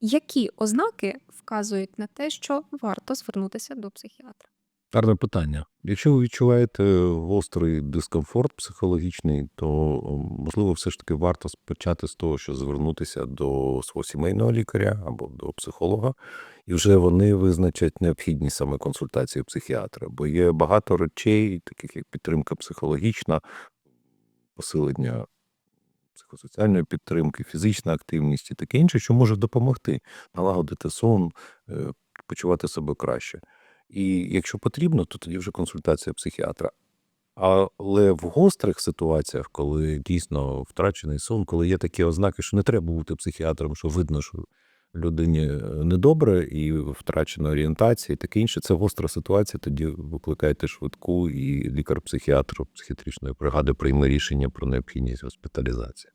Які ознаки вказують на те, що варто звернутися до психіатра? Гарне питання. Якщо ви відчуваєте гострий дискомфорт психологічний, то можливо все ж таки варто почати з того, що звернутися до свого сімейного лікаря або до психолога, і вже вони визначать необхідність саме консультації психіатра. Бо є багато речей, таких як підтримка психологічна, посилення психосоціальної підтримки, фізична активність і таке інше, що може допомогти налагодити сон, е, почувати себе краще. І якщо потрібно, то тоді вже консультація психіатра. Але в гострих ситуаціях, коли дійсно втрачений сон, коли є такі ознаки, що не треба бути психіатром, що видно, що людині е, недобре і втрачена орієнтація, і таке інше, це гостра ситуація. Тоді викликаєте швидку, і лікар-психіатр психіатричної бригади прийме рішення про необхідність госпіталізації.